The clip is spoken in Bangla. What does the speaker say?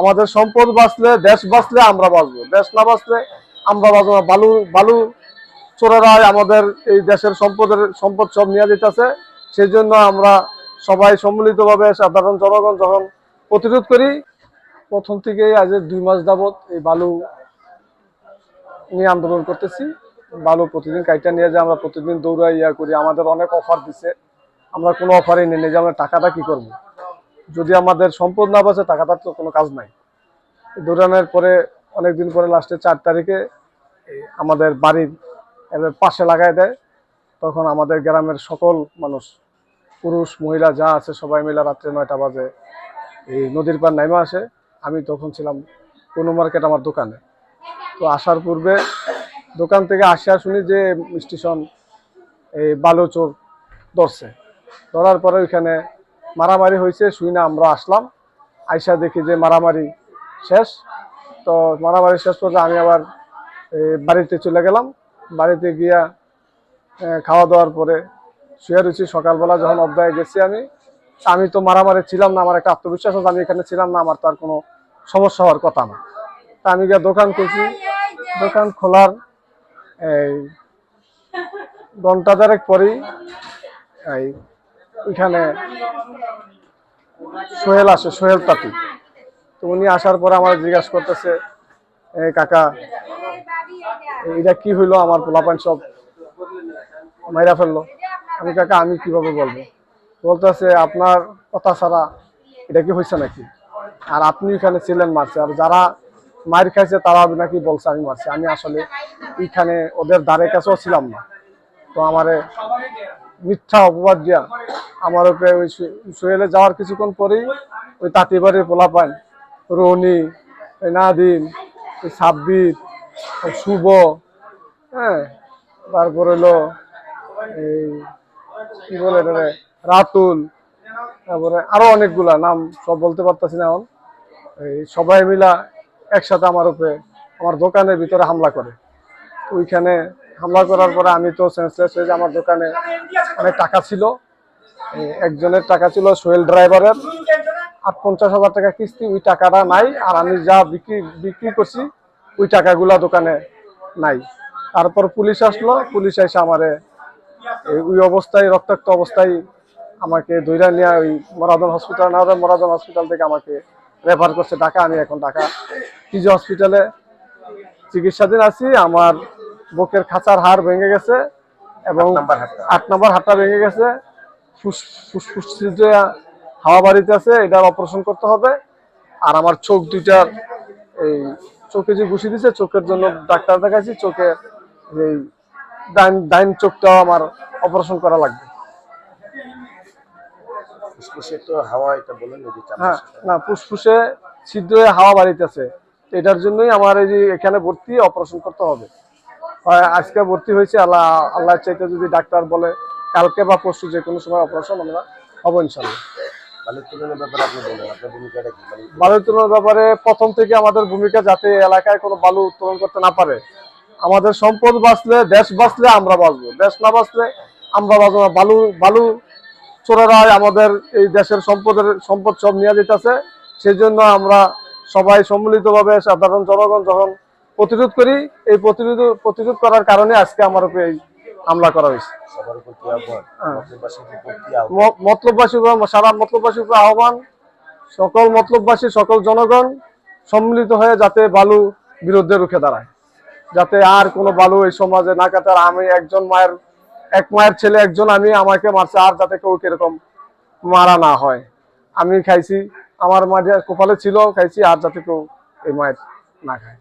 আমাদের সম্পদ বাঁচলে, দেশ বাঁচলে আমরা বাঁচবো। দেশ না বাঁচলে আমরা বাঁচবো না। বালু বালু চোরেরাই আমাদের এই দেশের সম্পদের, সম্পদ সব নিয়ে যেতেছে। সেই জন্য আমরা সবাই সম্মিলিতভাবে সাধারণ জনগণ যখন প্রতিরোধ করি, প্রথম থেকে আজ দুই মাস যাবত এই বালু নিয়ে আন্দোলন করতেছি। বালু প্রতিদিন কাইটা নিয়ে যে আমরা প্রতিদিন দৌড়াই ইয়া করি। আমাদের অনেক অফার দিছে। আমরা কোনো অফারই নেই যে আমরা টাকাটা কি করব? যদি আমাদের সম্পদ না বাঁচে টাকাটার তো কোনো কাজ নাই। দৌড়ানোর পরে, অনেকদিন পরে লাস্টে চার তারিখে আমাদের বাড়ির পাশে লাগাই দেয়। তখন আমাদের গ্রামের সকল মানুষ, পুরুষ, মহিলা, যা আছে, সবাই মিলে রাত্রে নয়টা বাজে, এই নদীর পার নাইমা আসে। আমি তখন ছিলাম কোনো মার্কেট আমার দোকানে। তো আসার পূর্বে দোকান থেকে আসিয়া শুনি যে স্টেশন, এই বালু চোর ধরছে। ধরার পরে ওইখানে মারামারি হয়েছে, শুই না, আমরা আসলাম। আইসা দেখি যে মারামারি শেষ। তো মারামারি শেষ পর্যন্ত আমি আবার বাড়িতে চলে গেলাম। বাড়িতে গিয়া খাওয়া দাওয়ার পরে শুয়ে রয়েছি। সকালবেলা যখন অধ্যায়ে গেছি আমি আমি তো মারামারি ছিলাম না, আমার একটা আত্মবিশ্বাস আছে, আমি এখানে ছিলাম না, আমার তার কোনো সমস্যা হওয়ার কথা না। তা আমি গিয়ে দোকান করছি দোকান খোলার, এই, ঘণ্টা দেড়েক পরেই, এই ওইখানে সোহেল আসে, সোহেল তাঁতি। তো উনি আসার পরে আমার জিজ্ঞাসা করতেছে, "এ কাকা, এটা কি হইল আমার পোলাপান সব মাইরা ফেলল? আমি কাকা, আমি কীভাবে বলব? বলতেছে, আপনার কথা ছাড়া এটা কি হয়েছে নাকি? আর আপনি এখানে ছিলেন মারছে, আর যারা মার খাইছে তারা নাকি বলছে আমি মারছি। আমি আসলে এখানে ওদের দ্বারে কাছেও ছিলাম না। তো আমারে মিথ্যা অপবাদ দিয়া আমার উপরে ওই সোহেলে যাওয়ার কিছুক্ষণ পরেই ওই তাঁতিবাড়ির পোলাপান, রনি ওই নাদিম ওই সাব্বির শুভ হ্যাঁ তারপর হলো এই কি বলে এটারে, রাতুল, তারপরে আরও অনেকগুলা নাম সব বলতে পারতেছি না এখন। এই সবাই মিলা একসাথে আমার উপরে আমার দোকানের ভিতরে হামলা করে। ওইখানে হামলা করার পরে আমি তো সেন্সলেস হয়ে যে আমার দোকানে অনেক টাকা ছিল। একজনের টাকা ছিল সোহেল ড্রাইভারের। আর পঞ্চাশ হাজার টাকা কিস্তি ওই টাকাটা নাই। আর আমি যা বিক্রি বিক্রি করছি ওই টাকাগুলা দোকানে নাই। তারপর পুলিশ আসলো। পুলিশ এসে আমারে এই ওই অবস্থায় রক্তাক্ত অবস্থায় আমাকে দৈরা নিয়ে ওই মরাদন হসপিটাল না মরাদন হসপিটাল থেকে আমাকে রেফার করছে ঢাকা। আমি এখন ঢাকা পিজি হসপিটালে চিকিৎসাধীন আছি। আমার বুকের খাঁচার হাড় ভেঙে গেছে এবং আট নম্বর হাড়টা ভেঙে গেছে। ফুসফুস যে হাওয়া বাড়িতে আছে এটার অপারেশন করতে হবে। আর আমার চোখ দুইটার এই চোখে যে ঘুষি দিছে চোখের জন্য ডাক্তার দেখাচ্ছি চোখে এই ডাইন ডাইন চোখটাও আমার অপারেশন করা লাগবে। ফুসফুসে তো হাওয়া এটা বলেন হ্যাঁ না ফুসফুসে ছিদ্র হয়ে হাওয়া বাড়িতেছে এটার জন্যই আমার এই যে এখানে ভর্তি অপারেশন করতে হবে। হয় আজকে ভর্তি হয়েছে আল্লাহ আল্লাহ চাইতে যদি ডাক্তার বলে কালকে বা পরশু যে কোনো সময় অপারেশন আমরা হব ইনশাল্লাহ বালু উত্তোলনের ব্যাপারে প্রথম থেকে আমাদের ভূমিকা যাতে এলাকায় কোনো বালু উত্তোলন করতে না পারে আমাদের সম্পদ বাঁচলে দেশ বাঁচলে আমরা বাঁচবো দেশ না বাঁচলে আমরা বাঁচবো না। বালু বালু চোরেরাই আমাদের এই দেশের সম্পদের সম্পদ সব নিয়ে যেতেছে সেই জন্য আমরা সবাই সম্মিলিতভাবে সাধারণ জনগণ যখন প্রতিরোধ করি এই প্রতিরোধ প্রতিরোধ করার কারণে আজকে আমার এই হামলা করা হয়েছে। হ্যাঁ। মতলববাসী সারা মতলববাসীর উপর আহ্বান। সকল মতলববাসী সকল জনগণ সম্মিলিত হয়ে যাতে বালু বিরুদ্ধে রুখে দাঁড়ায়। যাতে আর কোনো বালু এই সমাজে না কাটে আর আমি একজন মায়ের এক মায়ের ছেলে একজন আমি আমাকে মারছে আর যাতে কেউ কীরকম মারা না হয়। আমি খাইছি আমার মাঝে কপালে ছিল খাইছি আর যাতে কেউ এই মায়ের না খায়।